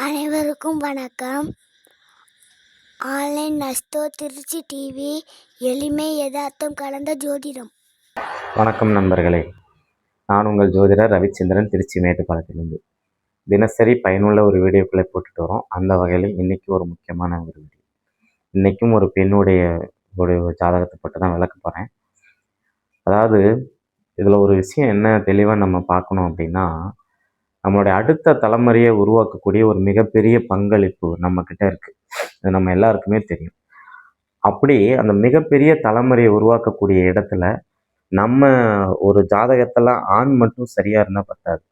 அனைவருக்கும் வணக்கம். Online நஸ்தோ Trichy TV எளிமை யதார்த்தம் கலந்த ஜோதிடம். வணக்கம் நண்பர்களே. நான் உங்கள் ஜோதிடர் ரவிச்சந்திரன் திருச்சி மேட்டுப்பாளையத்திலிருந்து. தினசரி பயனுள்ள ஒரு வீடியோக்களை போட்டுட்டு வரோம். அந்த வகையில் இன்னைக்கு ஒரு முக்கியமான ஒரு வீடியோ. இன்றைக்கும் ஒரு பெண்ணுடைய ஒரு ஜாதகத்தை பற்றி தான் விளக்க போகிறேன் அதாவது இதில் ஒரு விஷயம் என்ன தெளிவாக நம்ம பார்க்கணும் அப்படின்னா நம்மளுடைய அடுத்த தலைமுறையை உருவாக்கக்கூடிய ஒரு மிகப்பெரிய பங்களிப்பு நம்மக்கிட்ட இருக்குது இது நம்ம எல்லாருக்குமே தெரியும். அப்படி அந்த மிகப்பெரிய தலைமுறையை உருவாக்கக்கூடிய இடத்துல நம்ம ஒரு ஜாதகத்தில் ஆண் மட்டும் சரியாக இருந்தால் பத்தாது.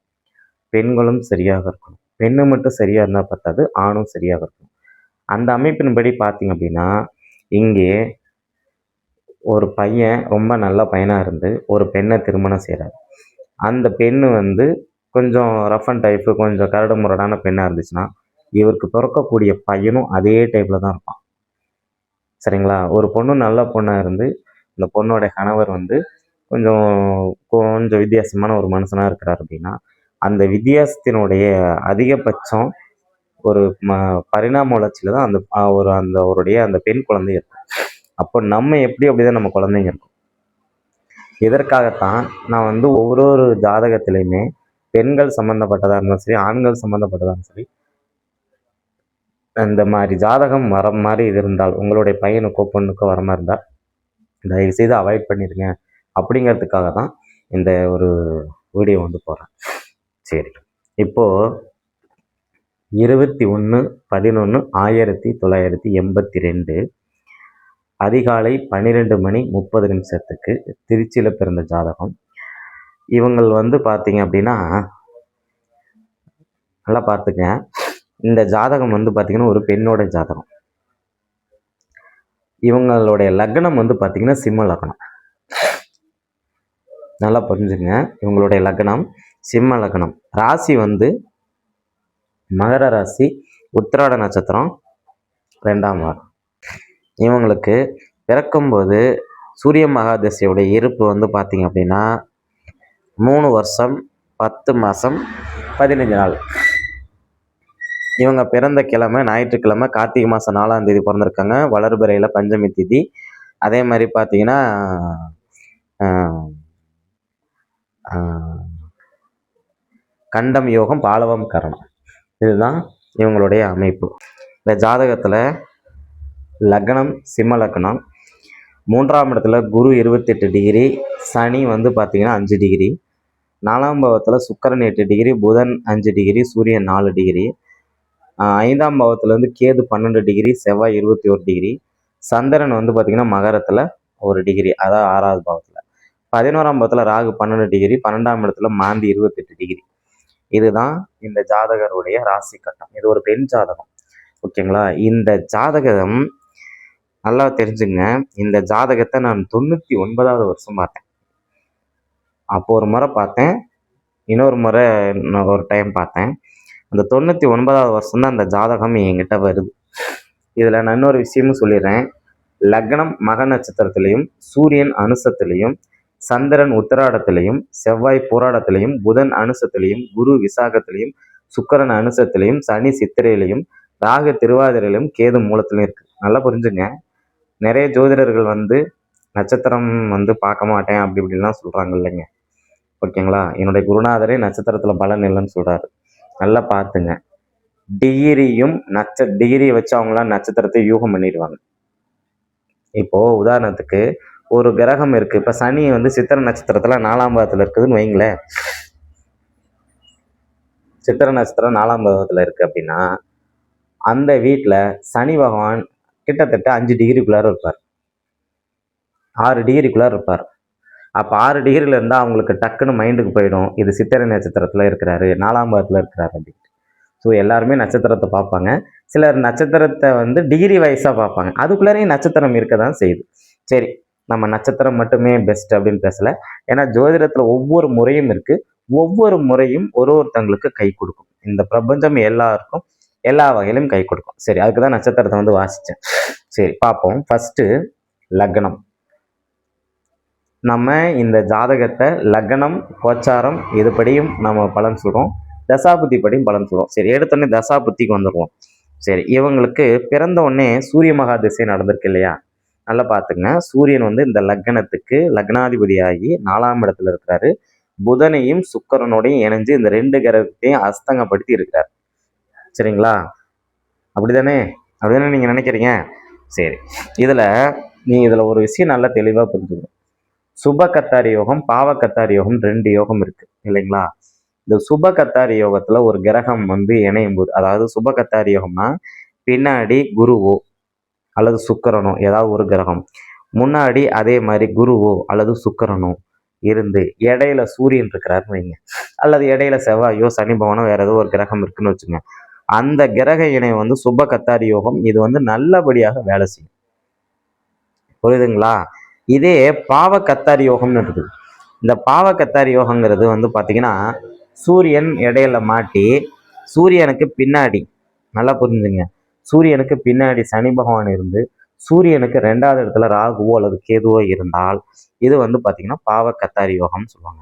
பெண்களும் சரியாக இருக்கணும். பெண்ணு மட்டும் சரியாக இருந்தால் பத்தாது. ஆணும் சரியாக இருக்கணும். அந்த அமைப்பின்படி பார்த்தீங்க அப்படின்னா இங்கே ஒரு பையன் ரொம்ப நல்ல பையனாக இருந்து ஒரு பெண்ணை திருமணம் செய்கிறார் அந்த பெண்ணு வந்து கொஞ்சம் ரஃப் அண்ட் டைப்பு கொஞ்சம் கரடு முரடான பெண்ணாக இருந்துச்சுன்னா இவருக்கு பிறக்கக்கூடிய பையனும் அதே டைப்பில் தான் இருப்பான். சரிங்களா? ஒரு பொண்ணு நல்ல பொண்ணாக இருந்து இந்த பொண்ணோட கணவர் வந்து கொஞ்சம் கொஞ்சம் வித்தியாசமான ஒரு மனுஷனாக இருக்கிறார் அப்படின்னா அந்த வித்தியாசத்தினுடைய அதிகபட்சம் ஒரு ம பரிணாம வளர்ச்சியில் தான் அந்த ஒரு அந்த அவருடைய அந்த பெண் குழந்தை இருக்கும். அப்போ நம்ம எப்படி அப்படிதான் நம்ம குழந்தைங்க இருக்கும். இதற்காகத்தான் நான் வந்து ஒவ்வொரு ஒரு ஜாதகத்திலையுமே பெண்கள் சம்மந்தப்பட்டதாக இருந்தாலும் சரி ஆண்கள் சம்மந்தப்பட்டதாக சரி இந்த மாதிரி ஜாதகம் வர மாதிரி இது இருந்தால் உங்களுடைய பையனுக்கோ பொண்ணுக்கோ வர மாதிரி இருந்தால் தயவு செய்து அவாய்ட் பண்ணிடுங்க அப்படிங்கிறதுக்காக தான் இந்த ஒரு வீடியோ வந்து போகிறேன் சரி. இப்போது இருபத்தி ஒன்று பதினொன்று ஆயிரத்தி தொள்ளாயிரத்தி எண்பத்தி ரெண்டு அதிகாலை பன்னிரெண்டு மணி முப்பது நிமிஷத்துக்கு திருச்சியில் பிறந்த ஜாதகம். இவங்கள் வந்து பார்த்தீங்க அப்படின்னா நல்லா பார்த்துங்க இந்த ஜாதகம் வந்து பார்த்தீங்கன்னா ஒரு பெண்ணோட ஜாதகம். இவங்களுடைய லக்னம் வந்து பார்த்தீங்கன்னா சிம்ம லக்னம். நல்லா புரிஞ்சுங்க. இவங்களுடைய லக்னம் சிம்ம லக்னம். ராசி வந்து மகர ராசி உத்திராட நட்சத்திரம் ரெண்டாம் வாரம் இவங்களுக்கு பிறக்கும்போது சூரிய மகாதசையோட இருப்பு வந்து பார்த்திங்க அப்படின்னா மூணு வருஷம் பத்து மாதம் பதினஞ்சு நாள். இவங்க பிறந்த கிழமை ஞாயிற்றுக்கிழமை கார்த்திகை மாதம் நாலாம் தேதி பிறந்திருக்காங்க. வளர்பிறையில் பஞ்சமி திதி. அதே மாதிரி பார்த்தீங்கன்னா கண்டம் யோகம் பாலவம் கரணம். இதுதான் இவங்களுடைய அமைப்பு. இந்த ஜாதகத்தில் லக்னம் சிம்ம லக்னம். மூன்றாம் இடத்துல குரு இருபத்தெட்டு டிகிரி சனி வந்து பார்த்திங்கன்னா அஞ்சு டிகிரி நாலாம் பாவத்தில் சுக்கரன் எட்டு டிகிரி புதன் அஞ்சு டிகிரி சூரியன் நாலு டிகிரி ஐந்தாம் பாவத்தில் வந்து கேது பன்னெண்டு டிகிரி செவ்வாய் இருபத்தி ஒரு டிகிரி சந்திரன் வந்து பார்த்திங்கன்னா மகரத்தில் ஒரு டிகிரி அதாவது ஆறாவது பாவத்தில். பதினோராம் பாவத்தில் ராகு பன்னெண்டு டிகிரி பன்னெண்டாம் இடத்துல மாந்தி இருபத்தெட்டு டிகிரி இதுதான் இந்த ஜாதகருடைய ராசி கட்டம். இது ஒரு பெண் ஜாதகம். ஓகேங்களா? இந்த ஜாதகம் நல்லா தெரிஞ்சுங்க. இந்த ஜாதகத்தை நான் தொண்ணூற்றி ஒன்பதாவது வருஷம் பார்த்தேன். அப்போ ஒரு முறை பார்த்தேன். இன்னொரு முறை ஒரு டைம் பார்த்தேன். அந்த தொண்ணூற்றி ஒன்பதாவது வருஷம் தான் அந்த ஜாதகம் என்கிட்ட வருது. இதில் நான் இன்னொரு விஷயமும் சொல்லிடுறேன். லக்னம் மக நட்சத்திரத்திலையும் சூரியன் அனுசத்திலையும் சந்திரன் உத்தராடத்திலையும் செவ்வாய் போராடத்திலையும் புதன் அனுசத்திலையும் குரு விசாகத்திலையும் சுக்கரன் அனுசத்திலையும் சனி சித்திரையிலையும் ராகு திருவாதிரையிலும் கேது மூலத்திலையும் இருக்குது நல்லா புரிஞ்சுங்க. நிறைய ஜோதிடர்கள் வந்து நட்சத்திரம் வந்து பார்க்க மாட்டேன் அப்படி இப்படிலாம் சொல்கிறாங்க இல்லைங்க. ஓகேங்களா? என்னுடைய குருநாதரே நட்சத்திரத்தில் பலன் இல்லைன்னு சொல்கிறாரு நல்லா பார்த்துங்க. டிகிரியும் நட்ச டிகிரியை வச்சு அவங்களாம் நட்சத்திரத்தை யூகம் பண்ணிடுவாங்க. இப்போது உதாரணத்துக்கு ஒரு கிரகம் இருக்குது இப்போ சனி வந்து சித்திர நட்சத்திரத்தில் நாலாம் பாதத்தில் இருக்குதுன்னு வைங்களேன். சித்திர நட்சத்திரம் நாலாம் பாதத்தில் இருக்குது அப்படின்னா அந்த வீட்டில் சனி பகவான் கிட்டத்தட்ட அஞ்சு டிகிரிக்குள்ளார இருப்பார். ஆறு டிகிரிக்குள்ளார இருப்பார். அப்போ ஆறு டிகிரியில் இருந்தால் அவங்களுக்கு டக்குன்னு மைண்டுக்கு போயிடும். இது சித்திரை நட்சத்திரத்தில் இருக்கிறாரு நாலாம் பாகத்தில் இருக்கிறாரு அப்படின்ட்டு. ஸோ எல்லாருமே நட்சத்திரத்தை பார்ப்பாங்க. சிலர் நட்சத்திரத்தை வந்து டிகிரி வைஸாக பார்ப்பாங்க. அதுக்குள்ளேயும் நட்சத்திரம் இருக்க தான் செய்யுது. சரி நம்ம நட்சத்திரம் மட்டுமே பெஸ்ட் அப்படின்னு பேசலை. ஏன்னா ஜோதிடத்தில் ஒவ்வொரு முறையும் இருக்குது ஒவ்வொரு முறையும் ஒரு ஒருத்தங்களுக்கு கை கொடுக்கும். இந்த பிரபஞ்சம் எல்லாருக்கும் எல்லா வகையிலும் கை கொடுக்கும். சரி அதுக்கு தான் நட்சத்திரத்தை வந்து வாசித்தேன் சரி பார்ப்போம். ஃபஸ்ட்டு லக்னம். நம்ம இந்த ஜாதகத்தை லக்னம் கோச்சாரம் இதுபடியும் நம்ம பலன் சொல்கிறோம் தசாபுத்தி படியும் பலன் சொல்கிறோம் சரி எடுத்தோடனே தசாபுத்திக்கு வந்துடுவோம் சரி இவங்களுக்கு பிறந்த உடனே சூரிய மகா திசை நடந்திருக்கு இல்லையா? நல்லா பார்த்துங்க. சூரியன் வந்து இந்த லக்னத்துக்கு லக்னாதிபதியாகி நாலாம் இடத்துல இருக்கிறாரு. புதனையும் சுக்கரனோடையும் இணைஞ்சு இந்த ரெண்டு கிரகத்தையும் அஸ்தங்கப்படுத்தி இருக்கிறார். சரிங்களா? அப்படிதானே? அப்படிதானே நீங்கள் நினைக்கிறீங்க? சரி இதில் நீ இதில் ஒரு விஷயம் நல்லா தெளிவாக புரிஞ்சுக்கணும் சுப கத்தாரி யோகம் பாவ கத்தாரி யோகம் ரெண்டு யோகம் இருக்கு இல்லைங்களா? இந்த சுப கத்தாரி யோகத்தில் ஒரு கிரகம் வந்து இணையும் போது அதாவது சுப கத்தாரி யோகம்னா பின்னாடி குருவோ அல்லது சுக்கரனோ ஏதாவது ஒரு கிரகம். முன்னாடி அதே மாதிரி குருவோ அல்லது சுக்கரனோ இருந்து இடையில சூரியன் இருக்கிறாருன்னு வைங்க. அல்லது இடையில செவ்வாயோ சனி பவனோ வேற ஏதோ ஒரு கிரகம் இருக்குன்னு வச்சுங்க. அந்த கிரக இணை வந்து சுப கத்தாரி யோகம் இது வந்து நல்லபடியாக வேலை செய்யும். புரியுதுங்களா? இதே பாவ கத்தாரி யோகம்னு இருக்குது. இந்த பாவ கத்தாரி யோகங்கிறது வந்து பார்த்தீங்கன்னா சூரியன் இடையில மாட்டி சூரியனுக்கு பின்னாடி நல்லா புரிஞ்சுங்க. சூரியனுக்கு பின்னாடி சனி பகவான் இருந்து சூரியனுக்கு ரெண்டாவது இடத்துல ராகுவோ அல்லது கேதுவோ இருந்தால் இது வந்து பார்த்தீங்கன்னா பாவ கத்தாரி யோகம்னு சொல்லுவாங்க.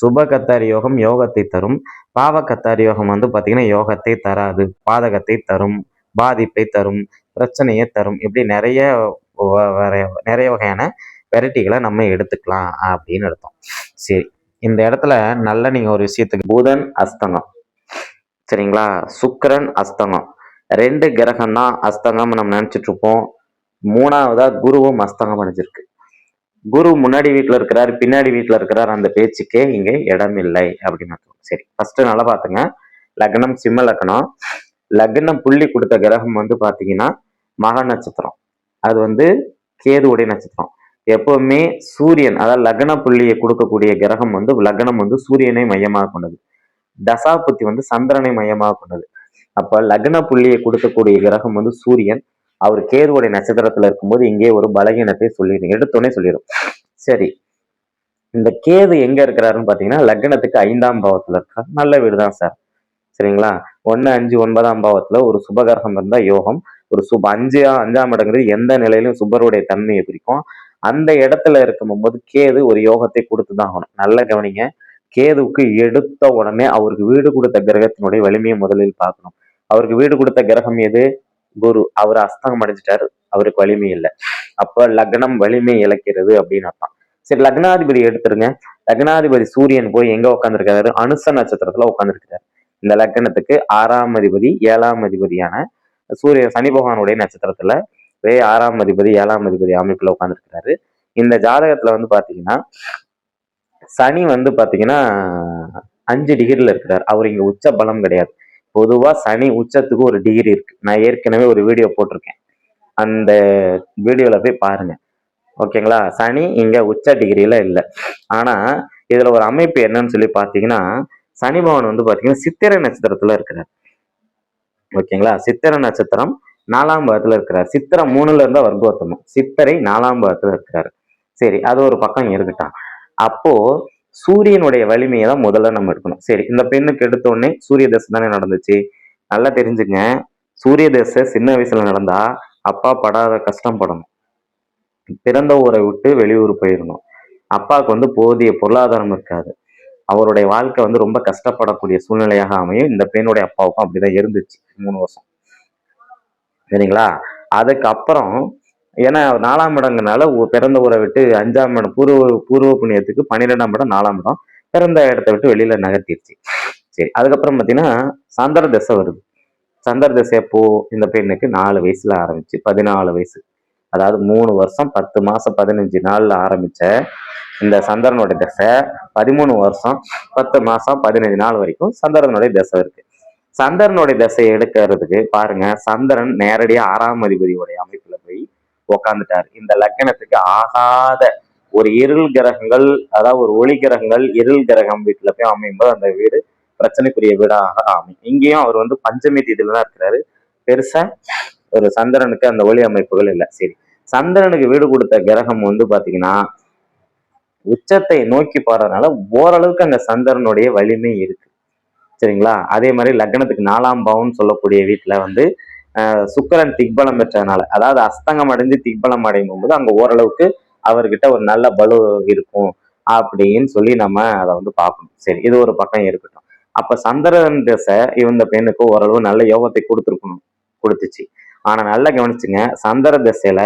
சுப கத்தாரி யோகம் யோகத்தை தரும். பாவ கத்தாரி யோகம் வந்து பார்த்தீங்கன்னா யோகத்தை தராது. பாதகத்தை தரும் பாதிப்பை தரும் பிரச்சனையை தரும். இப்படி நிறைய நிறைய வகையான வெரைட்டிகளை நம்ம எடுத்துக்கலாம் அப்படின்னு அர்த்தம். சரி இந்த இடத்துல நல்ல நீங்கள் ஒரு விஷயத்துக்கு புதன் அஸ்தங்கம். சரிங்களா? சுக்கிரன் அஸ்தங்கம். ரெண்டு கிரகம் தான் அஸ்தங்கம் நம்ம நினச்சிட்டு இருப்போம். மூணாவதாக குருவும் அஸ்தங்கம் அடைஞ்சிருக்கு. குரு முன்னாடி வீட்டில் இருக்கிறார் பின்னாடி வீட்டில் இருக்கிறார் அந்த பேச்சுக்கே இங்கே இடம் இல்லை அப்படின்னு அர்த்தம். சரி ஃபஸ்ட்டு நல்லா பார்த்துங்க. லக்னம் சிம்ம லக்னம். லக்னம் புள்ளி கொடுத்த கிரகம் வந்து பார்த்தீங்கன்னா மகா நட்சத்திரம். அது வந்து கேதுவுடைய நட்சத்திரம். எப்பவுமே சூரியன் அதாவது லக்ன புள்ளியை கொடுக்கக்கூடிய கிரகம் வந்து லக்னம் வந்து சூரியனை மையமாக கொண்டது. தசாபுத்தி வந்து சந்திரனை மையமாக கொண்டது. அப்ப லக்ன புள்ளியை கொடுக்கக்கூடிய கிரகம் வந்து சூரியன். அவர் கேதுவுடைய நட்சத்திரத்துல இருக்கும்போது இங்கே ஒரு பலகீனத்தை சொல்லிடும் எடுத்தோடனே சொல்லிடும். சரி. இந்த கேது எங்க இருக்கிறாருன்னு பாத்தீங்கன்னா லக்னத்துக்கு ஐந்தாம் பாவத்துல இருக்கார். நல்ல வீடு தான் சார். சரிங்களா? ஒன்னு அஞ்சு ஒன்பதாம் பாவத்துல ஒரு சுபகிரகம் இருந்தா யோகம். ஒரு சுப அஞ்சு அஞ்சாம் இடங்கிறது எந்த நிலையிலும் சுபருடைய தன்மையை குறிக்கும். அந்த இடத்துல இருக்கும்போது கேது ஒரு யோகத்தை கொடுத்து தான் ஆகணும். நல்ல கவனிங்க. கேதுவுக்கு எடுத்த உடனே அவருக்கு வீடு கொடுத்த கிரகத்தினுடைய வலிமையை முதலில் பார்க்கணும். அவருக்கு வீடு கொடுத்த கிரகம் எது? குரு. அவர் அஸ்தங்கம் அடைஞ்சிட்டாரு. அவருக்கு வலிமை இல்லை. அப்ப லக்னம் வலிமை இழக்கிறது அப்படின்னு அர்த்தம். சரி லக்னாதிபதி எடுத்துருங்க. லக்னாதிபதி சூரியன் போய் எங்க உட்காந்துருக்காரு அனுச நட்சத்திரத்துல உட்காந்துருக்காரு இந்த லக்னத்துக்கு ஆறாம் அதிபதி ஏழாம் அதிபதியான சூரிய சனி பகவானுடைய நட்சத்திரத்துல வே ஆறாம் அதிபதி ஏழாம் அதிபதி அமைப்புல உட்காந்துருக்கிறாரு இந்த ஜாதகத்துல வந்து பாத்தீங்கன்னா சனி வந்து பாத்தீங்கன்னா அஞ்சு டிகிரில இருக்கிறார். அவர் இங்க உச்ச பலம் கிடையாது. பொதுவா சனி உச்சத்துக்கு ஒரு டிகிரி இருக்கு. நான் ஏற்கனவே ஒரு வீடியோ போட்டிருக்கேன். அந்த வீடியோல போய் பாருங்க. ஓகேங்களா? சனி இங்க உச்ச டிகிரியில இல்லை. ஆனா இதுல ஒரு அமைப்பு என்னன்னு சொல்லி பாத்தீங்கன்னா சனி பவன் வந்து பாத்தீங்கன்னா சித்திரை நட்சத்திரத்துல இருக்கிறார். ஓகேங்களா? சித்திரை நட்சத்திரம் நாலாம் பாகத்துல இருக்கிறார். சித்திரை மூணுல இருந்தா வர்க்கோத்தமம். சித்திரை நாலாம் பாகத்துல இருக்கிறாரு. சரி அது ஒரு பக்கம் இருக்கட்டும் அப்போ சூரியனுடைய வலிமையை தான் முதல்ல நம்ம எடுக்கணும். சரி இந்த பெண்ணுக்கு எடுத்த உடனே சூரிய தசை தானே நடந்துச்சு. நல்லா தெரிஞ்சுங்க. சூரிய தசை சின்ன வயசுல நடந்தா அப்பா படாத கஷ்டம் படணும். பிறந்த ஊரை விட்டு வெளியூர் போயிடணும் அப்பாவுக்கு வந்து போதிய பொருளாதாரம் இருக்காது. அவருடைய வாழ்க்கை வந்து ரொம்ப கஷ்டப்படக்கூடிய சூழ்நிலையாக அமையும். இந்த பெண்ணுடைய அப்பாவுக்கும் அப்படிதான் இருந்துச்சு மூணு வருஷம். சரிங்களா? அதுக்கப்புறம் ஏன்னா நாலாம் இடங்கனால பிறந்த ஊரை விட்டு அஞ்சாம் இடம் பூர்வ பூர்வ புண்ணியத்துக்கு பன்னிரெண்டாம் இடம் நாலாம் இடம். பிறந்த இடத்த விட்டு வெளியில நகர்த்திருச்சு. சரி அதுக்கப்புறம் பார்த்தீங்கன்னா சந்திர தசை வருது. சந்திர தசை பூ இந்த பெண்ணுக்கு நாலு வயசுல ஆரம்பிச்சு பதினாலு வயசு. அதாவது மூணு வருஷம் பத்து மாசம் பதினஞ்சு நாள்ல ஆரம்பிச்ச இந்த சந்திரனுடைய தசை பதிமூணு வருஷம் பத்து மாசம் பதினஞ்சு நாள் வரைக்கும் சந்திரனுடைய தசை இருக்கு. சந்திரனுடைய தசையை எடுக்கிறதுக்கு பாருங்க சந்திரன் நேரடியா ஆறாம் அதிபதியுடைய அமைப்புல போய் உக்காந்துட்டார். இந்த லக்கணத்துக்கு ஆகாத ஒரு இருள் கிரகங்கள் அதாவது ஒரு ஒளி கிரகங்கள் இருள் கிரகம் வீட்டுல போய் அமையும்போது அந்த வீடு பிரச்சனைக்குரிய வீடாக அமையும். இங்கேயும் அவர் வந்து பஞ்சமி தீதியில தான் இருக்கிறாரு. பெருசா ஒரு சந்திரனுக்கு அந்த ஒளி அமைப்புகள் இல்லை. சரி சந்திரனுக்கு வீடு கொடுத்த கிரகம் வந்து பாத்தீங்கன்னா உச்சத்தை நோக்கி போறதுனால ஓரளவுக்கு அங்க சந்திரனுடைய வலிமை இருக்கு. சரிங்களா? அதே மாதிரி லக்னத்துக்கு நாலாம் பாவம்னு சொல்லக்கூடிய வீட்டில் வந்து சுக்கரன் திக்பலம் பெற்றதுனால அதாவது அஸ்தங்கம் அடைஞ்சு திக்பலம் அடையும் போது அங்கே ஓரளவுக்கு அவர்கிட்ட ஒரு நல்ல பலு இருக்கும் அப்படின்னு சொல்லி நம்ம அதை வந்து பார்க்கணும். சரி இது ஒரு பக்கம் இருக்கட்டும். அப்ப சந்திரன் திசை இந்த பெண்ணுக்கு ஓரளவு நல்ல யோகத்தை கொடுத்துருக்கணும் கொடுத்துச்சு. ஆனா நல்லா கவனிச்சுங்க சந்திர திசையில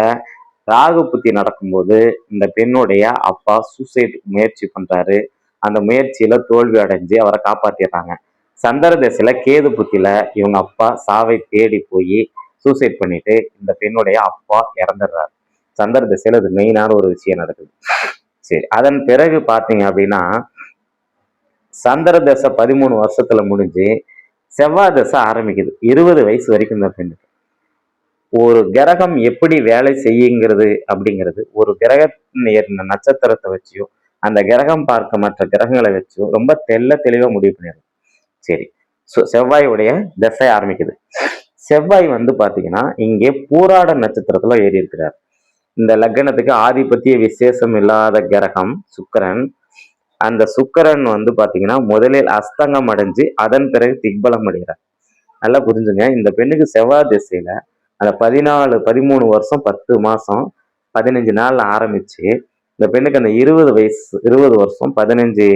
ராகு புத்தி நடக்கும்போது இந்த பெண்ணுடைய அப்பா சூசைட் முயற்சி பண்றாரு. அந்த முயற்சியில தோல்வி அடைஞ்சு அவரை காப்பாத்திடுறாங்க. சந்திர திசையில கேது புத்தியில இவங்க அப்பா சாவை தேடி போய் சூசைட் பண்ணிட்டு இந்த பெண்ணுடைய அப்பா இறந்துடுறாரு. சந்திர திசையில அது மெயினான ஒரு விஷயம் நடக்குது. சரி அதன் பிறகு பார்த்தீங்க அப்படின்னா சந்திர தசை பதிமூணு வருஷத்துல முடிஞ்சு செவ்வாய் தசை ஆரம்பிக்குது. இருபது வயசு வரைக்கும் இந்த பெண்ணுக்கு ஒரு கிரகம் எப்படி வேலை செய்யுங்கிறது அப்படிங்கிறது ஒரு கிரகத்தின் ஏறின நட்சத்திரத்தை வச்சியோ அந்த கிரகம் பார்க்க மற்ற கிரகங்களை வச்சியோ ரொம்ப தெள்ள தெளிவாக முடிவு பண்ணிடும் சரி. ஸோ செவ்வாயுடைய தசை ஆரம்பிக்குது. செவ்வாய் வந்து பாத்தீங்கன்னா இங்கே பூராட நட்சத்திரத்துல ஏறி இருக்கிறார் இந்த லக்னத்துக்கு ஆதிபத்திய விசேஷம் இல்லாத கிரகம் சுக்கரன். அந்த சுக்கரன் வந்து பார்த்தீங்கன்னா முதலில் அஸ்தங்கம் அடைஞ்சு அதன் பிறகு திக்பலம் அடைகிறார். நல்லா புரிஞ்சுங்க. இந்த பெண்ணுக்கு செவ்வாய் திசையில அந்த பதினாலு பதிமூணு வருஷம் பத்து மாசம் பதினஞ்சு நாள் ஆரம்பிச்சு இந்த பெண்ணுக்கு அந்த இருபது வயசு இருபது வருஷம் பதினஞ்சு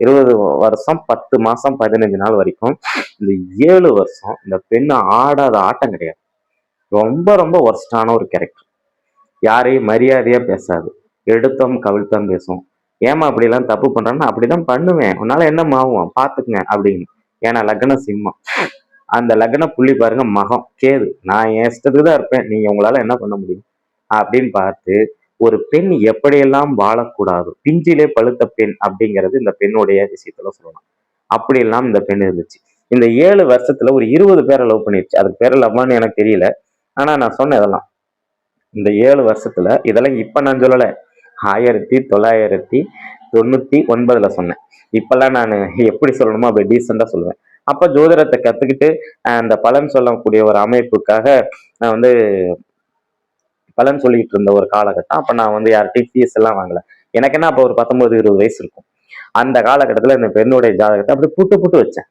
இருபது வருஷம் பத்து மாசம் பதினஞ்சு நாள் வரைக்கும் இந்த ஏழு வருஷம் இந்த பெண்ணு ஆடாத ஆட்டம் கிடையாது. ரொம்ப ரொம்ப ஒர்ஸ்டான ஒரு கேரக்டர் யாரையும் மரியாதையா பேசாது. எடுத்தோம் கவிழ்த்தம் பேசும் ஏமா அப்படிலாம் தப்பு பண்றேன்னா அப்படிதான் பண்ணுவேன். உன்னால என்ன ஆகும்? பாத்துக்குங்க அப்படின்னு. ஏன்னா லக்ன சிம்மம். அந்த லக்ன புள்ளி பாருங்க மகம் கேது. நான் என் இஷ்டத்துக்கு தான் இருப்பேன். நீங்க உங்களால என்ன பண்ண முடியும்? அப்படின்னு பார்த்து ஒரு பெண் எப்படியெல்லாம் வாழக்கூடாது? பிஞ்சிலே பழுத்த பெண் அப்படிங்கிறது இந்த பெண்ணுடைய விஷயத்துல சொல்லலாம். அப்படியெல்லாம் இந்த பெண் இருந்துச்சு. இந்த ஏழு வருஷத்துல ஒரு இருபது பேரை லவ் பண்ணிருச்சு. அதுக்கு பேர் லவ்வான்னு எனக்கு தெரியல. ஆனா நான் சொன்னேன் இதெல்லாம். இந்த ஏழு வருஷத்துல இதெல்லாம் இப்ப நான் சொல்லல. ஆயிரத்தி தொள்ளாயிரத்தி தொண்ணூத்தி ஒன்பதுல சொன்னேன். இப்பெல்லாம் நான் எப்படி சொல்லணுமோ அப்படி டீசெண்டா சொல்லுவேன். அப்ப ஜோதிடத்தை கத்துக்கிட்டு அந்த பலன் சொல்லக்கூடிய ஒரு அமைப்புக்காக நான் வந்து பலன் சொல்லிட்டு இருந்த ஒரு காலகட்டம். அப்ப நான் வந்து யார்கிட்டையும் ஃபீஸ் எல்லாம் வாங்கலை. எனக்கு என்ன அப்போ ஒரு பத்தொன்பது இருபது வயசு இருக்கும். அந்த காலகட்டத்துல இந்த பெண்ணுடைய ஜாதகத்தை அப்படி புட்டு புட்டு வச்சேன்.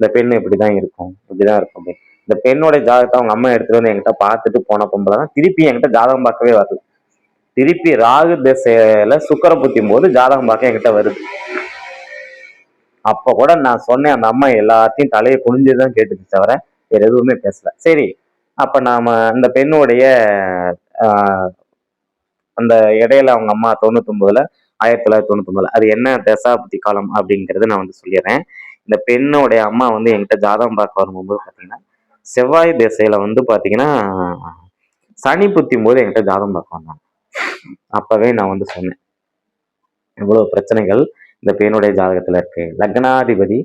இந்த பெண் இப்படிதான் இருக்கும் இப்படிதான் இருக்கும் அப்படின்னு. இந்த பெண்ணுடைய ஜாதகத்தை அவங்க அம்மா எடுத்துட்டு வந்து என்கிட்ட பார்த்துட்டு போன பொம்பளை தான் திருப்பி என்கிட்ட ஜாதகம் பார்க்கவே வருது திருப்பி ராகு திசையில சுக்கர புத்தியும் போது ஜாதகம் பார்க்க என்கிட்ட வருது. அப்ப கூட நான் சொன்னேன் அந்த அம்மா எல்லாத்தையும் தலையை குனிஞ்சுதான் கேட்டுச்சு தவிர வேற எதுவுமே பேசல. சரி அப்ப நாம அந்த பெண்ணுடைய அந்த இடையில அவங்க அம்மா தொண்ணூத்தொன்பதுல ஆயிரத்தி தொள்ளாயிரத்தி தொண்ணூத்தொம்பதுல அது என்ன தசாபதி காலம் அப்படிங்கிறது நான் வந்து சொல்லிடுறேன். இந்த பெண்ணுடைய அம்மா வந்து என்கிட்ட ஜாதகம் பார்க்க வரும்போது பார்த்தீங்கன்னா செவ்வாய் திசையில வந்து பார்த்தீங்கன்னா சனி புத்தியும் போது என்கிட்ட ஜாதகம் பார்க்க வந்தாங்க. அப்பவே நான் வந்து சொன்னேன். இவ்வளவு பிரச்சனைகள் இந்த பெண்ணுடைய ஜாதகத்துல இருக்கு. லக்னாதிபதி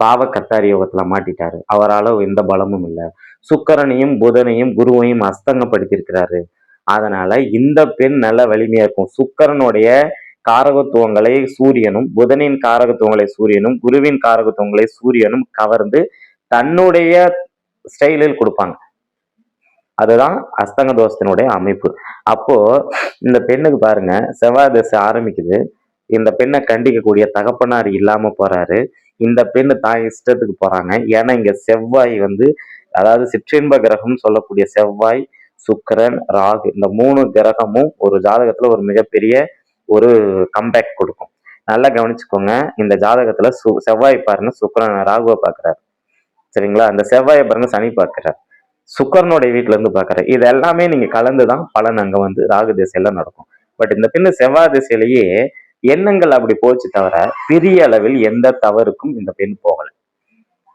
பாவ கத்தாரி யோகத்துல மாட்டிட்டாரு. அவரால் எந்த பலமும் இல்லை. சுக்கரனையும் புதனையும் குருவையும் அஸ்தங்கப்படுத்தியிருக்கிறாரு. அதனால இந்த பெண் நல்ல வலிமையா இருக்கும். சுக்கரனுடைய காரகத்துவங்களை சூரியனும் புதனின் காரகத்துவங்களை சூரியனும் குருவின் காரகத்துவங்களை சூரியனும் கவர்ந்து தன்னுடைய ஸ்டைலில் கொடுப்பாங்க. அதுதான் அஸ்தங்க தோஷத்தினுடைய அமைப்பு. அப்போ இந்த பெண்ணுக்கு பாருங்க செவ்வாய் தசை ஆரம்பிக்குது. இந்த பெண்ணை கண்டிக்கக்கூடிய தகப்பனார் இல்லாம போறாரு. இந்த பெண்ணு தான் இஷ்டத்துக்கு போறாங்க. ஏன்னா இங்க செவ்வாய் வந்து அதாவது சிற்றின்ப கிரகம் சொல்லக்கூடிய செவ்வாய் சுக்கரன் ராகு இந்த மூணு கிரகமும் ஒரு ஜாதகத்துல ஒரு மிகப்பெரிய ஒரு கம்பேக் கொடுக்கும். நல்லா கவனிச்சுக்கோங்க இந்த ஜாதகத்துல சு செவ்வாய் பாருங்க சுக்கரன் ராகுவை பார்க்கறாரு. சரிங்களா? அந்த செவ்வாயை பாருங்க சனி பார்க்குறாரு. சுக்கரனுடைய வீட்டுல இருந்து பாக்குறேன் இது எல்லாமே நீங்க கலந்துதான் பலன் அங்க வந்து ராகு திசையில நடக்கும். பட் இந்த பின்ன செவ்வாய் திசையிலேயே எண்ணங்கள் அப்படி போச்சு தவிர பெரிய அளவில் எந்த தவறுக்கும் இந்த பெண் போகல.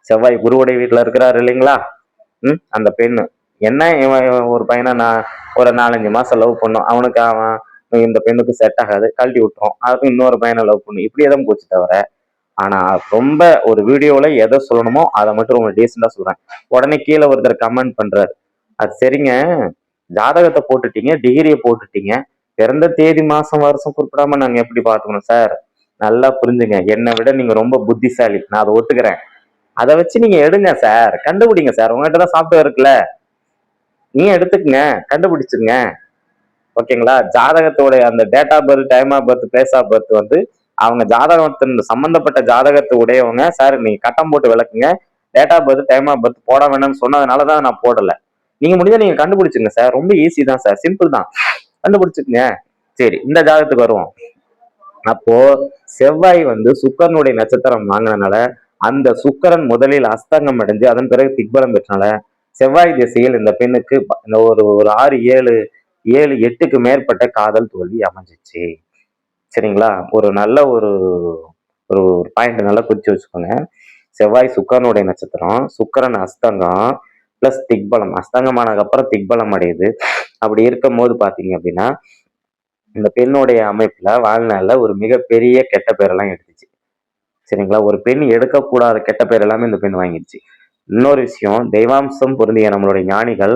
செவ்வாய் குருவுடைய வீட்டுல இருக்கிறாரு இல்லைங்களா? ம் அந்த பெண் என்ன இவன் இவன் ஒரு பையனை? நான் ஒரு நாலஞ்சு மாசம் லவ் பண்ணோம். அவனுக்கு அவன் இந்த பெண்ணுக்கு செட் ஆகாது. கழட்டி விட்டுரும். அதுக்கும் இன்னொரு பையனை லவ் பண்ணும் இப்படியே தான் போச்சு தவிர ஆனா ரொம்ப ஒரு வீடியோல எதை சொல்லணுமோ அதை மட்டும் ரொம்ப டீசெண்டா சொல்றேன். உடனே கீழே ஒருத்தர் கமெண்ட் பண்றாரு. அது சரிங்க. ஜாதகத்தை போட்டுட்டீங்க டிகிரியை போட்டுட்டீங்க. பிறந்த தேதி மாசம் வருஷம் குறிப்பிடாம நாங்க எப்படி பாத்துக்கணும் சார் நல்லா புரிஞ்சுங்க. என்னை விட நீங்க ரொம்ப புத்திசாலி. நான் அதை ஒத்துக்கிறேன். அதை வச்சு நீங்க எடுங்க சார் கண்டுபிடிங்க சார் உங்ககிட்ட தான் சாஃப்ட்வேர் இருக்குல்ல. நீ எடுத்துக்கங்க கண்டுபிடிச்சிருங்க. ஓகேங்களா? ஜாதகத்தோட அந்த date of birth time of birth place of birth வந்து அவங்க ஜாதகத்தின் சம்பந்தப்பட்ட ஜாதகத்தை உடையவங்க. சார் நீங்க கட்டம் போட்டு விளக்குங்க. Date of birth time of birth போட வேணும்னு சொன்னதுனால தான் நான் போடல. நீங்க முடிஞ்சா நீங்க கண்டுபிடிச்சிங்க சார் ரொம்ப ஈஸி தான் சார் சிம்பிள் தான். கண்டுபிடிச்சுக்கங்க சரி இந்த ஜாதகத்துக்கு வருவோம். அப்போ செவ்வாய் வந்து சுக்கரனுடைய நட்சத்திரம் வாங்கினதுனால அந்த சுக்கரன் முதலில் அஸ்தங்கம் அடைஞ்சு அதன் பிறகு திக்பலம் பெற்றனால செவ்வாய் திசையில் இந்த பெண்ணுக்கு இந்த ஒரு ஒரு ஆறு ஏழு ஏழு எட்டுக்கு மேற்பட்ட காதல் தோல்வி அமைஞ்சிச்சு. சரிங்களா? ஒரு நல்ல ஒரு ஒரு பாயிண்ட் நல்லா குறிச்சு வச்சுக்கோங்க. செவ்வாய் சுக்கரனுடைய நட்சத்திரம் சுக்கரன் அஸ்தங்கம் ப்ளஸ் திக்பலம். அஸ்தங்கமானதுக்கப்புறம் திக்பலம் அடையுது. அப்படி இருக்கும் போது பார்த்தீங்க அப்படின்னா இந்த பெண்ணுடைய அமைப்பில் வாழ்நாளில் ஒரு மிகப்பெரிய கெட்ட பேரெல்லாம் எடுத்துச்சு. சரிங்களா? ஒரு பெண் எடுக்கக்கூடாத கெட்ட பேர் எல்லாமே இந்த பெண் வாங்கிடுச்சு. இன்னொரு விஷயம் தெய்வாம்சம் பொருந்திய நம்மளுடைய ஞானிகள்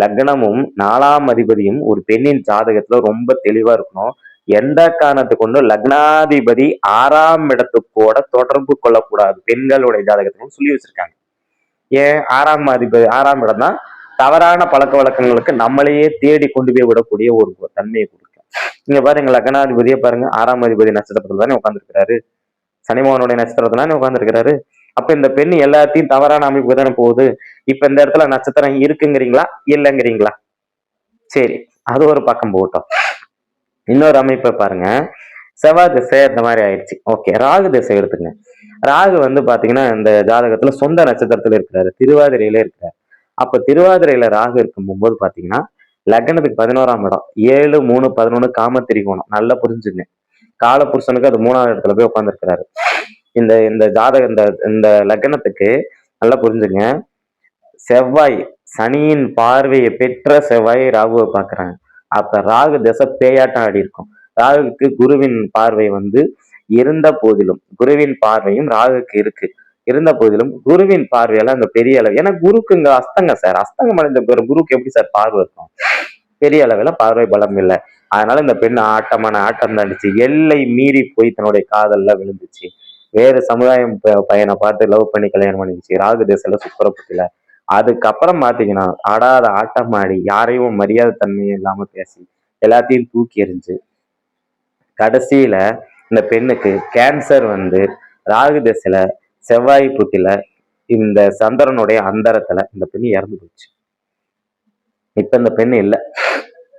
லக்னமும் நாலாம் அதிபதியும் ஒரு பெண்ணின் ஜாதகத்துல ரொம்ப தெளிவா இருக்கணும். எந்த காரணத்தை கொண்டு லக்னாதிபதி ஆறாம் இடத்துக்கூட தொடர்பு கொள்ளக்கூடாது. பெண்களுடைய ஜாதகத்துக்கும் சொல்லி வச்சிருக்காங்க. ஏன்? ஆறாம் அதிபதி ஆறாம் இடம் தான் தவறான பழக்க வழக்கங்களுக்கு நம்மளையே தேடி கொண்டு போய் விடக்கூடிய ஒரு தன்மையை கொடுக்கும். இங்க பாருங்க லக்னாதிபதியே பாருங்க. ஆறாம் அதிபதி நட்சத்திரத்துல தானே உட்காந்துருக்கிறாரு சனிமோகனுடைய நட்சத்திரத்துல தானே உட்காந்துருக்கிறாரு அப்ப இந்த பெண் எல்லாத்தையும் தவறான அமைப்பு தானே போகுது? இப்ப இந்த இடத்துல நட்சத்திரம் இருக்குங்கிறீங்களா? இல்லைங்கிறீங்களா? சரி அது ஒரு பக்கம் போட்டோம் இன்னொரு அமைப்பை பாருங்க. செவ்வாய் திசை இந்த மாதிரி ஆயிடுச்சு. ஓகே ராகு திசை எடுத்துங்க ராகு வந்து பாத்தீங்கன்னா இந்த ஜாதகத்துல சொந்த நட்சத்திரத்துல இருக்கிறாரு. திருவாதிரையில இருக்கிறாரு. அப்ப திருவாதிரையில ராகு இருக்கும் போது பாத்தீங்கன்னா லக்னத்துக்கு பதினோராம் இடம். ஏழு மூணு பதினொன்று காம திரிகோணம் நல்லா புரிஞ்சுங்க. காலபுருஷனுக்கு அது மூணாவது இடத்துல போய் உட்காந்துருக்கிறாரு இந்த இந்த ஜாதக இந்த இந்த லக்னத்துக்கு நல்லா புரிஞ்சுங்க. செவ்வாய் சனியின் பார்வையை பெற்ற செவ்வாய் ராகுவை பார்க்குறாங்க. அப்போ ராகு திசை பேயாட்டம் ஆடி இருக்கும். ராகுக்கு குருவின் பார்வை வந்து இருந்த போதிலும் குருவின் பார்வையும் ராகுக்கு இருக்கு. இருந்த போதிலும் குருவின் பார்வையெல்லாம் அந்த பெரிய அளவு ஏன்னா குருக்கு இங்க அஸ்தங்க சார். அஸ்தங்கம் அடைந்த பிறகு குருக்கு எப்படி சார் பார்வை இருக்கும்? பெரிய அளவில் பார்வை பலம் இல்லை. அதனால இந்த பெண் ஆட்டமான ஆட்டம் தண்டிச்சு. எல்லை மீறி போய் தன்னுடைய காதல்ல விழுந்துச்சு. வேறு சமுதாயம் பையனை பார்த்து லவ் பண்ணி கல்யாணம் பண்ணிச்சு ராகு தேசல சுக்கரப்பத்தில அதுக்கப்புறம் பாத்தீங்கன்னா ஆடாத ஆட்டம் ஆடி யாரையும் மரியாதை தன்மையும் இல்லாம பேசி எல்லாத்தையும் தூக்கி எறிஞ்சு கடைசியில இந்த பெண்ணுக்கு கேன்சர் வந்து ராகு திசையில செவ்வாய் புத்தில இந்த சந்திரனுடைய அந்தரத்துல இந்த பெண் இறந்து போச்சு. இப்ப இந்த பெண் இல்ல.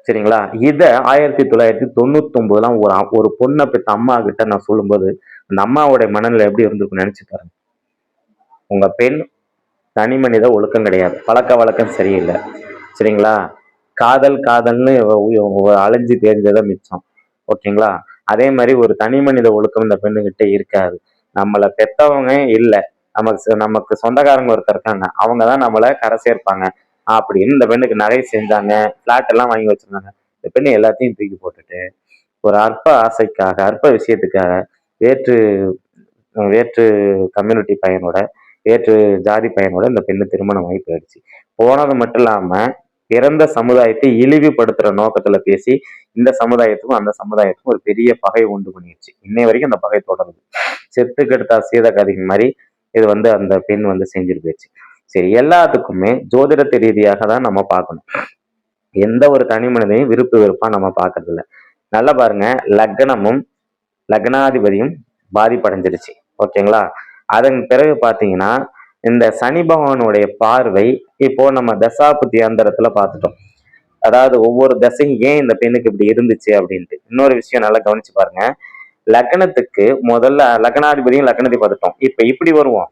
சரிங்களா? இத ஆயிரத்தி தொள்ளாயிரத்தி தொண்ணூத்தி ஒன்பதுலாம் ஒரு ஒரு பொண்ணை பெற்ற அம்மா கிட்ட நான் சொல்லும்போது அந்த அம்மாவோட மனநிலை எப்படி இருந்திருக்கும் நினைச்சு பாருங்க. உங்க பெண் தனி மனித ஒழுக்கம் கிடையாது. பழக்க வழக்கம் சரியில்லை. சரிங்களா? காதல் காதல்னு அழிஞ்சு அலைஞ்சு தெரிஞ்சதை மிச்சம். ஓகேங்களா? அதே மாதிரி ஒரு தனி மனித ஒழுக்கம் இந்த பெண்ணுகிட்ட இருக்காது. நம்மளை பெத்தவங்க இல்லை. நமக்கு நமக்கு சொந்தக்காரங்க ஒருத்தர் இருக்காங்க. அவங்க தான் நம்மளை கரை சேர்ப்பாங்க. அப்படின்னு இந்த பெண்ணுக்கு நகை செஞ்சாங்க. ஃப்ளாட் எல்லாம் வாங்கி வச்சிருந்தாங்க. இந்த பெண்ணு எல்லாத்தையும் தூக்கி போட்டுட்டு ஒரு அற்ப ஆசைக்காக அற்ப விஷயத்துக்காக வேற்று வேற்று கம்யூனிட்டி பையனோட வேற்று ஜாதி பையனோட இந்த பெண்ணு திருமணம் ஆகி போயிடுச்சு. போனது மட்டும் இல்லாமல் பிறந்த சமுதாயத்தை இழிவுபடுத்துகிற நோக்கத்தில் பேசி இந்த சமுதாயத்துக்கும் அந்த சமுதாயத்துக்கும் ஒரு பெரிய பகை உண்டு பண்ணிடுச்சு. இன்னை வரைக்கும் அந்த பகை தொடருது. செத்து கெடுத்தா சீத மாதிரி இது வந்து அந்த பெண் வந்து செஞ்சுட்டு போயிடுச்சு. சரி எல்லாத்துக்குமே ஜோதிடத்தை ரீதியாக தான் நம்ம பார்க்கணும். எந்த ஒரு தனி மனிதனையும் விருப்பு விருப்பாக நம்ம பார்க்கறதில்ல. நல்லா பாருங்க லக்னமும் லக்னாதிபதியும் பாதிப்படைஞ்சிருச்சு ஓகேங்களா? அதன் பிறகு பார்த்தீங்கன்னா இந்த சனி பகவானுடைய பார்வை இப்போ நம்ம தசாபுத்தி அந்தரத்துல பார்த்துட்டோம். அதாவது ஒவ்வொரு தசையும் ஏன் இந்த பெண்ணுக்கு இப்படி இருந்துச்சு அப்படின்ட்டு. இன்னொரு விஷயம் நல்லா கவனிச்சு பாருங்க. லக்னத்துக்கு முதல்ல லக்னாதிபதியும் லக்னத்தை பார்த்துட்டோம் இப்ப இப்படி வருவோம்.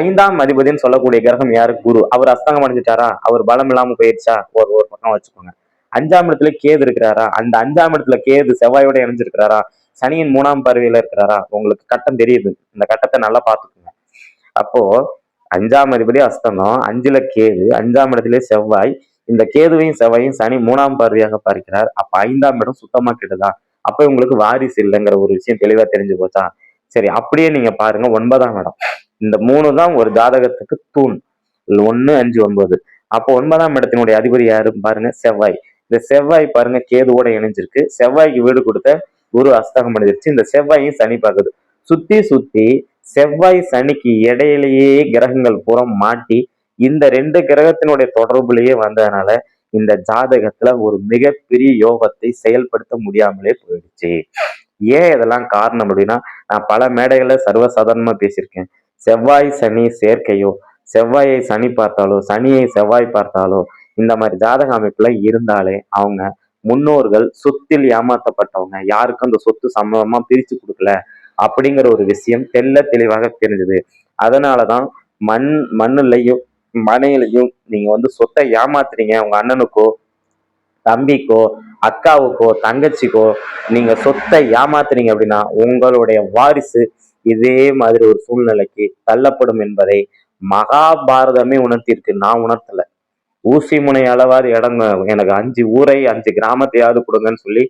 ஐந்தாம் அதிபதினு சொல்லக்கூடிய கிரகம் யாரு? குரு. அவர் அஸ்தங்கம் அடைஞ்சிட்டாரா? அவர் பலம் இல்லாம போயிடுச்சா? ஒரு ஒரு பக்கம் வச்சுக்கோங்க. அஞ்சாம் இடத்துல கேது இருக்கிறாரா? அந்த அஞ்சாம் இடத்துல கேது செவ்வாயோட இணைஞ்சிருக்கிறாரா? சனியின் மூணாம் பருவியில இருக்கிறாரா? உங்களுக்கு கட்டம் தெரியுது. இந்த கட்டத்தை நல்லா பார்த்துக்கோங்க. அப்போ அஞ்சாம் அதிபதி அஸ்தமம் அஞ்சுல கேது அஞ்சாம் இடத்துல செவ்வாய். இந்த கேதுவையும் செவ்வாயும் சனி மூணாம் பார்வையாக பார்க்கிறார். அப்ப ஐந்தாம் இடம் சுத்தமா கெடுதா? அப்ப உங்களுக்கு வாரிசு இல்லைங்கிற ஒரு விஷயம் தெளிவா தெரிஞ்சு போச்சா? சரி அப்படியே நீங்க பாருங்க ஒன்பதாம் இடம். இந்த மூணு தான் ஒரு ஜாதகத்துக்கு தூண். ஒன்னு அஞ்சு ஒன்பது. அப்போ ஒன்பதாம் இடத்தினுடைய அதிபதி யாரு? பாருங்க செவ்வாய். இந்த செவ்வாய் பாருங்க கேதுவோட இணைஞ்சிருக்கு. செவ்வாய்க்கு வீடு கொடுத்த குரு அஸ்தகம் அடைஞ்சிருச்சு. இந்த செவ்வாயும் சனி பார்க்குது. சுத்தி சுத்தி செவ்வாய் சனிக்கு இடையிலேயே கிரகங்கள் புறம் மாட்டி இந்த ரெண்டு கிரகத்தினுடைய தொடர்புலயே வந்ததுனால இந்த ஜாதகத்துல ஒரு மிகப்பெரிய யோகத்தை செயல்படுத்த முடியாமலே போயிடுச்சு. ஏன் இதெல்லாம் காரணம் அப்படின்னா நான் பல மேடைகள்ல சர்வசாதாரணமா பேசியிருக்கேன். செவ்வாய் சனி சேர்க்கையோ செவ்வாயை சனி பார்த்தாலோ சனியை செவ்வாய் பார்த்தாலோ இந்த மாதிரி ஜாதக அமைப்புல இருந்தாலே அவங்க முன்னோர்கள் சொத்தில் ஏமாத்தப்பட்டவங்க. யாருக்கும் அந்த சொத்து சமமா பிரிச்சு கொடுக்கல அப்படிங்கிற ஒரு விஷயம் தெல்ல தெளிவாக தெரிஞ்சது. அதனாலதான் மண் மண்ணுலையும் மனையிலையும் நீங்க வந்து சொத்தை ஏமாத்துறீங்க. உங்க அண்ணனுக்கோ தம்பிக்கோ அக்காவுக்கோ தங்கச்சிக்கோ நீங்க சொத்தை ஏமாத்துறீங்க அப்படின்னா உங்களுடைய வாரிசு இதே மாதிரி ஒரு சூழ்நிலைக்கு தள்ளப்படும் என்பதை மகாபாரதமே உணர்த்தியிருக்கு. நான் உணர்த்தல. ஊசி முனை அளவாறு இடம் எனக்கு அஞ்சு ஊரை அஞ்சு கிராமத்தையாவது கொடுங்கன்னு சொல்லி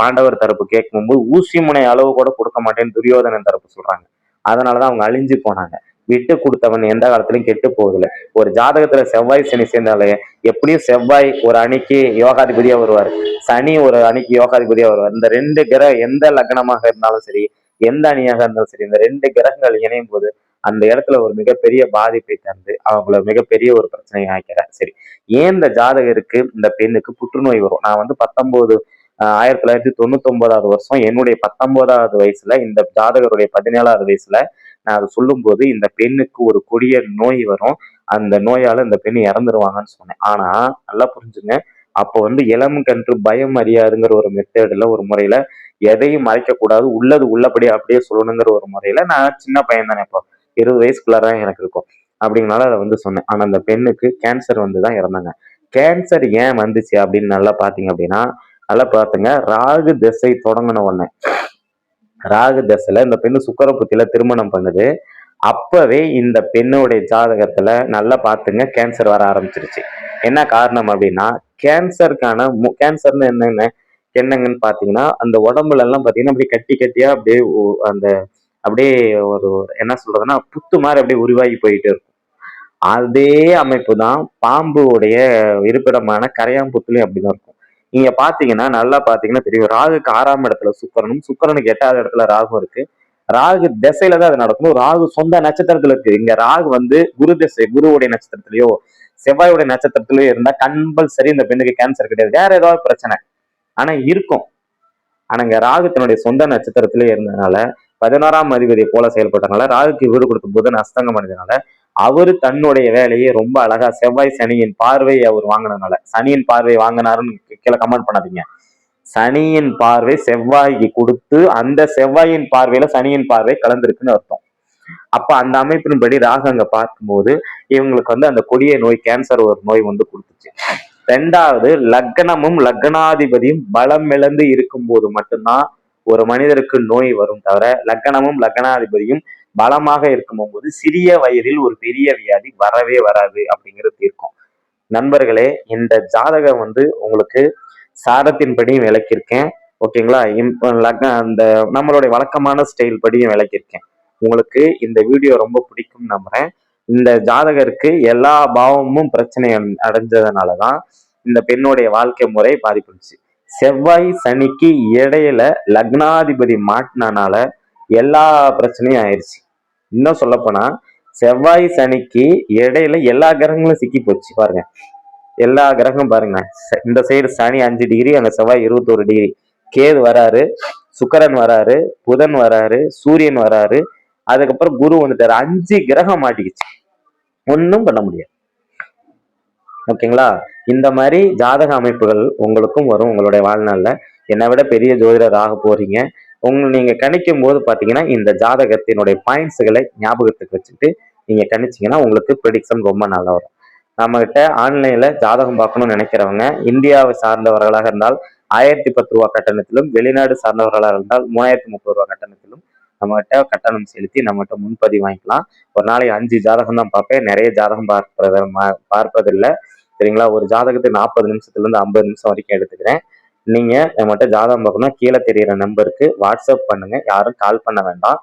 பாண்டவர் தரப்பு கேட்கும்போது ஊசி முனை அளவு கூட கொடுக்க மாட்டேன்னு துரியோதனன் தரப்பு சொல்றாங்க. அதனாலதான் அவங்க அழிஞ்சு போனாங்க. விட்டு கொடுத்தவன் எந்த காலத்திலயும் கெட்டு போகுதுல ஒரு ஜாதகத்துல செவ்வாய் சனி சேர்ந்தாலே எப்படியும் செவ்வாய் ஒரு அணிக்கு யோகாதிபதியா வருவார். சனி ஒரு அணிக்கு யோகாதிபதியா வருவார். இந்த ரெண்டு கிரக எந்த லக்னமாக இருந்தாலும் சரி எந்த அணியாக இருந்தாலும் சரி இந்த ரெண்டு கிரகங்கள் இணையும் போது அந்த இடத்துல ஒரு மிகப்பெரிய பாதிப்பை தந்து அவங்கள மிகப்பெரிய ஒரு பிரச்சனையை ஆக்கிறேன் சரி ஏன் இந்த ஜாதகருக்கு இந்த பெண்ணுக்கு புற்றுநோய் வரும். நான் வந்து பத்தொன்பது ஆயிரத்தி தொள்ளாயிரத்தி தொண்ணூத்தி ஒன்பதாவது வருஷம் என்னுடைய பத்தொன்பதாவது வயசுல இந்த ஜாதகருடைய பதினேழாவது வயசுல நான் அதை சொல்லும்போது இந்த பெண்ணுக்கு ஒரு கொடிய நோய் வரும். அந்த நோயால இந்த பெண் இறந்துருவாங்கன்னு சொன்னேன். ஆனா நல்லா புரிஞ்சுங்க. அப்போ வந்து இளம் கன்று பயம் அறியாதுங்கிற ஒரு மெத்தேடில் ஒரு முறையில எதையும் மறைக்கக்கூடாது. உள்ளது உள்ளபடி அப்படியே சொல்லணுங்கிற ஒரு முறையில நான் சின்ன பையன் தானே இப்போ. இருபது வயசுக்குள்ளார எனக்கு இருக்கும். அப்படிங்கனால அதை வந்து சொன்னேன். ஆனால் அந்த பெண்ணுக்கு கேன்சர் வந்து தான் இறந்தாங்க. கேன்சர் ஏன் வந்துச்சு அப்படின்னு நல்லா பார்த்தீங்க அப்படின்னா நல்லா பார்த்துங்க. ராகு திசை தொடங்கின உடனே ராகு தசையில் இந்த பெண்ணு சுக்கர புத்தியில் திருமணம் பண்ணுது. அப்போவே இந்த பெண்ணுடைய ஜாதகத்தில் நல்லா பார்த்துங்க கேன்சர் வர ஆரம்பிச்சிருச்சு. என்ன காரணம் அப்படின்னா கேன்சருக்கான மு கேன்சர்னு என்னென்ன என்னங்கன்னு பார்த்தீங்கன்னா அந்த உடம்புலலாம் பார்த்தீங்கன்னா அப்படியே கட்டி கட்டியாக அப்படியே அந்த அப்படியே ஒரு என்ன சொல்றதுன்னா புத்து மாதிரி அப்படியே உருவாகி போயிட்டு இருக்கும். அதே அமைப்பு தான் பாம்புடைய இருப்பிடமான கரையாம்புத்துலயும் அப்படிதான் இருக்கும். நீங்க பாத்தீங்கன்னா நல்லா பாத்தீங்கன்னா தெரியும். ராகுக்கு ஆறாம் இடத்துல சுக்கரனும் சுக்கரனுக்கு எட்டாவது இடத்துல ராகும் இருக்கு. ராகு திசையில தான் அது நடக்கும் ராகு சொந்த நட்சத்திரத்துல இருக்கு. இங்க ராகு வந்து குரு திசை குருவுடைய நட்சத்திரத்திலயோ செவ்வாயுடைய நட்சத்திரத்திலயோ இருந்தா கம்பல்சரி இந்த பெண்ணுக்கு கேன்சர் கிடையாது. வேற ஏதாவது பிரச்சனை. ஆனா இருக்கும். ஆனா இங்க ராகு தன்னுடைய சொந்த நட்சத்திரத்திலே இருந்ததுனால பதினோராம் அதிபதியை போல செயல்பட்டனால ராகுக்கு வீடு கொடுத்த புதன் அஸ்தங்கம் அடைஞ்சதுனால அவர் தன்னுடைய வேலையை ரொம்ப அழகா செவ்வாய் சனியின் பார்வையை அவர் வாங்கினதுனால சனியின் பார்வை வாங்கினாருன்னு கீழே கமெண்ட் பண்ணாதீங்க. சனியின் பார்வை செவ்வாய்க்கு கொடுத்து அந்த செவ்வாயின் பார்வையில சனியின் பார்வை கலந்திருக்குன்னு அர்த்தம். அப்ப அந்த அமைப்பின்படி ராகு அங்க பார்க்கும்போது இவங்களுக்கு வந்து அந்த கொடிய நோய் கேன்சர் ஒரு நோய் வந்து கொடுத்துச்சு. ரெண்டாவது லக்னமும் லக்னாதிபதியும் பலம் இழந்து இருக்கும்போது மட்டும்தான் ஒரு மனிதருக்கு நோய் வரும் தவிர லக்கணமும் லக்கணாதிபதியும் பலமாக இருக்கும்போது சிறிய வயதில் ஒரு பெரிய வியாதி வரவே வராது அப்படிங்கிறது தீர்க்கும். நண்பர்களே இந்த ஜாதகம் வந்து உங்களுக்கு சாரத்தின்படியும் விளக்கியிருக்கேன். ஓகேங்களா? இப்போ அந்த நம்மளுடைய வழக்கமான ஸ்டைல் படியும் விளக்கியிருக்கேன். உங்களுக்கு இந்த வீடியோ ரொம்ப பிடிக்கும் நம்புறேன். இந்த ஜாதகருக்கு எல்லா பாவமும் பிரச்சனை அடைஞ்சதுனால தான் இந்த பெண்ணுடைய வாழ்க்கை முறை பாதிப்புச்சு செவ்வாய் சனிக்கு இடையில லக்னாதிபதி மாட்டினால எல்லா பிரச்சனையும் ஆயிடுச்சு இன்னும் சொல்லப்போனா செவ்வாய் சனிக்கு இடையில எல்லா கிரகங்களும் சிக்கி போச்சு பாருங்க. எல்லா கிரகம் பாருங்க. ச- இந்த சைடு சனி அஞ்சு டிகிரி அங்க செவ்வாய் இருபத்தோரு டிகிரி. கேது வராரு சுக்கரன் வராரு புதன் வராரு சூரியன் வராரு. அதுக்கப்புறம் குரு வந்துட்டாரு. அஞ்சு கிரகம் மாட்டிக்கிச்சு. ஒன்றும் பண்ண முடியாது. ஓகேங்களா? இந்த மாதிரி ஜாதக அமைப்புகள் உங்களுக்கும் வரும் உங்களுடைய வாழ்நாளில். என்னை விட பெரிய ஜோதிடர் ஆக போறீங்க. உங்க நீங்க கணிக்கும் போது பாத்தீங்கன்னா இந்த ஜாதகத்தினுடைய பாயிண்ட்ஸுகளை ஞாபகத்துக்கு வச்சுட்டு நீங்க கணிச்சிங்கன்னா உங்களுக்கு ப்ரெடிக்ஷன் ரொம்ப நல்லா வரும். நம்ம கிட்ட ஆன்லைன்ல ஜாதகம் பார்க்கணும்னு நினைக்கிறவங்க இந்தியாவை சார்ந்தவர்களாக இருந்தால் ஆயிரத்தி பத்து ரூபா கட்டணத்திலும் வெளிநாடு சார்ந்தவர்களாக இருந்தால் மூவாயிரத்தி முப்பது ரூபா கட்டணத்திலும் நம்மகிட்ட கட்டணம் செலுத்தி நம்மகிட்ட முன்பதிவு வாங்கிக்கலாம். ஒரு நாளைக்கு அஞ்சு ஜாதகம் தான் பார்ப்பேன். நிறைய ஜாதகம் பார்ப்பது பார்ப்பதில்லை. சரிங்களா? ஒரு ஜாதகத்தை நாற்பது நிமிஷத்துல இருந்து ஐம்பது நிமிஷம் வரைக்கும் எடுத்துக்கிறேன். நீங்க நம்மகிட்ட ஜாதகம் பார்க்கணும் கீழே தெரியிற நம்பருக்கு வாட்ஸ்அப் பண்ணுங்க. யாரும் கால் பண்ண வேண்டாம்.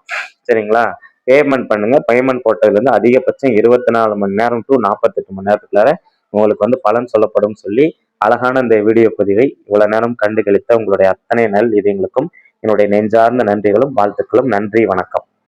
சரிங்களா? பேமெண்ட் பண்ணுங்க. பேமெண்ட் போட்டதுல இருந்து அதிகபட்சம் இருபத்தி நாலு மணி நேரம் டு நாற்பத்தெட்டு மணி நேரத்துக்குள்ளார உங்களுக்கு வந்து பலன் சொல்லப்படும் சொல்லி அழகான இந்த வீடியோ பதிவை இவ்வளவு நேரம் கண்டு கழித்த உங்களுடைய அத்தனை நல் இதயங்களுக்கும் என்னுடைய நெஞ்சார்ந்த நன்றிகளும் வாழ்த்துக்களும். நன்றி வணக்கம்.